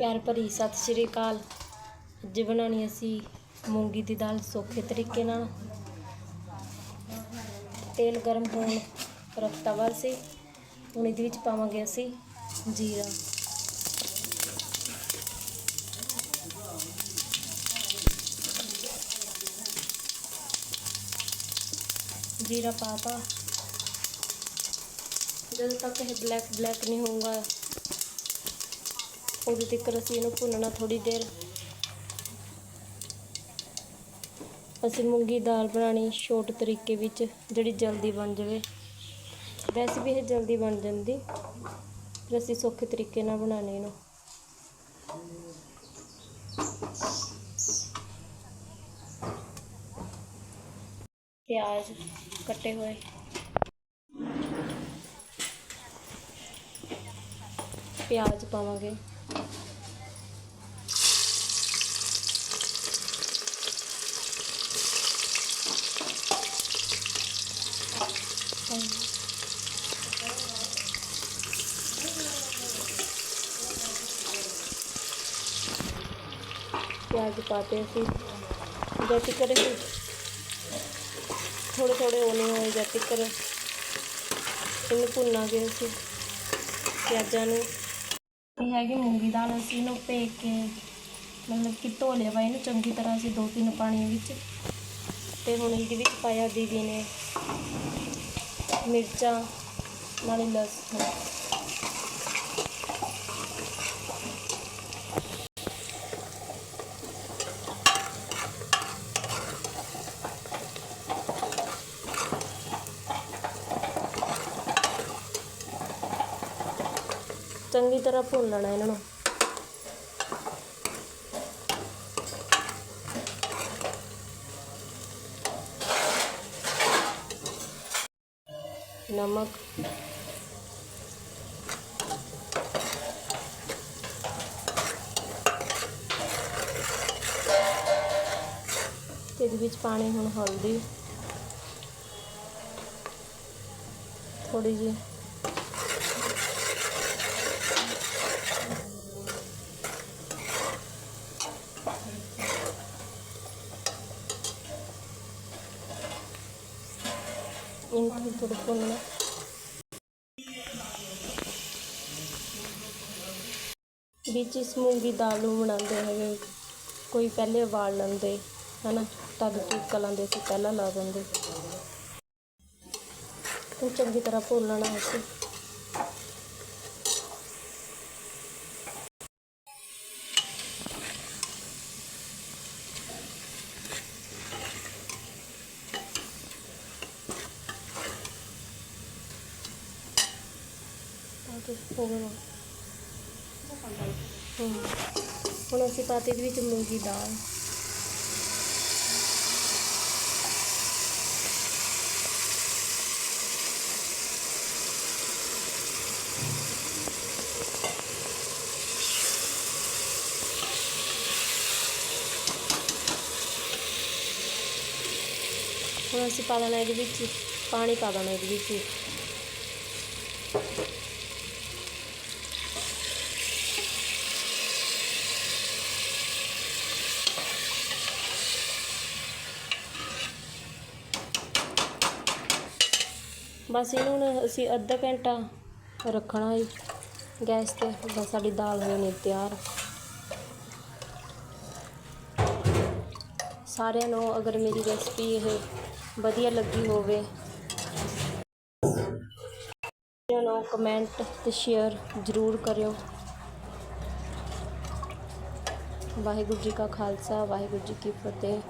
ਪਿਆਰ ਭਰੀ ਸਤਿ ਸ਼੍ਰੀ ਅਕਾਲ। ਅੱਜ ਬਣਾਉਣੀ ਅਸੀਂ ਮੂੰਗੀ ਦੀ ਦਾਲ ਸੌਖੇ ਤਰੀਕੇ ਨਾਲ। ਤੇਲ ਗਰਮ ਹੋਣ ਰੱਖਤਾ ਵਾ ਸੀ। ਹੁਣ ਇਹਦੇ ਵਿੱਚ ਪਾਵਾਂਗੇ ਅਸੀਂ ਜੀਰਾ। ਜੀਰਾ ਪਾਤਾ ਜਦੋਂ ਤੱਕ ਇਹ ਬਲੈਕ ਬਲੈਕ ਨਹੀਂ ਹੋਊਗਾ ਉਦੋਂ ਤੱਕ ਅਸੀਂ ਇਹਨੂੰ ਭੁੰਨਣਾ ਥੋੜੀ ਦੇਰ। ਅਸੀਂ ਮੂੰਗੀ ਦਾਲ ਬਣਾਣੀ ਛੋਟ ਤਰੀਕੇ ਵਿੱਚ, ਜਿਹੜੀ ਜਲਦੀ ਬਣ ਜਾਵੇ। ਵੈਸੇ ਵੀ ਇਹ ਜਲਦੀ ਬਣ ਜਾਂਦੀ, ਪਰ ਅਸੀਂ ਸੌਖੇ ਤਰੀਕੇ ਨਾਲ ਬਣਾਉਣੀ ਇਹਨੂੰ। ਪਿਆਜ਼ ਕੱਟੇ ਹੋਏ। ਪਿਆਜ਼ ਪਾਵਾਂਗੇ। ਪਿਆਜ਼ ਪਾਤੇ ਅਸੀਂ ਜਦ ਤੱਕ ਇਹ ਥੋੜੇ ਥੋੜੇ ਹੋਣੇ ਹੋਏ ਜਦ ਤੱਕ ਇਹਨੂੰ ਭੁੰਨਾਂਗੇ ਅਸੀਂ ਪਿਆਜ਼ਾਂ ਨੂੰ ਇਹ ਹੈਗੀ ਮੂੰਗੀ ਦਾਲ ਅਸੀਂ ਇਹਨੂੰ ਭੇ ਕੇ ਮਤਲਬ ਕਿ ਧੋ ਲਿਆ ਵਾ ਇਹਨੂੰ ਚੰਗੀ ਤਰ੍ਹਾਂ ਅਸੀਂ ਦੋ ਤਿੰਨ ਪਾਣੀ ਵਿੱਚ ਤੇ ਹੁਣ ਇਹਦੇ ਵਿੱਚ ਪਾਇਆ ਦੀਦੀ ਨੇ ਮਿਰਚਾਂ ਨਾਲੇ ਲਸਣ ਚੰਗੀ ਤਰ੍ਹਾਂ ਭੁੰਨ ਲੈਣਾ ਇਹਨਾਂ ਨੂੰ। ਨਮਕ। ਇਹਦੇ ਵਿੱਚ ਪਾਣੀ ਹੁਣ ਹਲਦੀ। ਥੋੜੀ ਜਿਹੀ ਇਹਨੂੰ ਥੋੜਾ ਵਿੱਚ ਇਸ ਮੂੰਗੀ ਦਾਲ ਨੂੰ ਬਣਾਉਂਦੇ ਹੈਗੇ ਕੋਈ ਪਹਿਲੇ ਉਬਾਲ ਲੈਂਦੇ ਹਨਾ ਤਦ ਟਿੱਕਾ ਲਾਉਂਦੇ ਸੀ ਪਹਿਲਾਂ ਲਾ ਦਿੰਦੇ ਉਹ ਚੰਗੀ ਤਰ੍ਹਾਂ ਭੁੰਨ ਲੈਣਾ ਅਸੀਂ ਤਾਂ ਹੋ ਗਿਆ ਹਮ। ਹੁਣ ਅਸੀਂ ਪਾਤੇ ਇਹਦੇ ਵਿੱਚ ਮੂੰਗੀ ਦਾਲ। ਹੁਣ ਅਸੀਂ ਪਾ ਦੇਣਾ ਇਹਦੇ ਵਿੱਚ, ਪਾਣੀ ਪਾ ਦੇਣਾ ਇਹਦੇ ਵਿੱਚ। ਬਸ ਇਹਨੂੰ ਹੁਣ ਅਸੀਂ ਅੱਧਾ ਘੰਟਾ ਰੱਖਣਾ ਜੀ ਗੈਸ ਤੇ। ਬਸ ਸਾਡੀ ਦਾਲ ਹੋ ਜਾਣੀ ਤਿਆਰ। ਸਾਰਿਆਂ ਨੂੰ ਅਗਰ ਮੇਰੀ ਰੈਸਪੀ ਇਹ ਵਧੀਆ ਲੱਗੀ ਹੋਵੇ ਇਹਨਾਂ ਨੂੰ ਕਮੈਂਟ ਤੇ ਸ਼ੇਅਰ ਜ਼ਰੂਰ ਕਰਿਓ। ਵਾਹਿਗੁਰੂ ਜੀ ਕਾ ਖਾਲਸਾ, ਵਾਹਿਗੁਰੂ ਜੀ ਕੀ ਫਤਿਹ।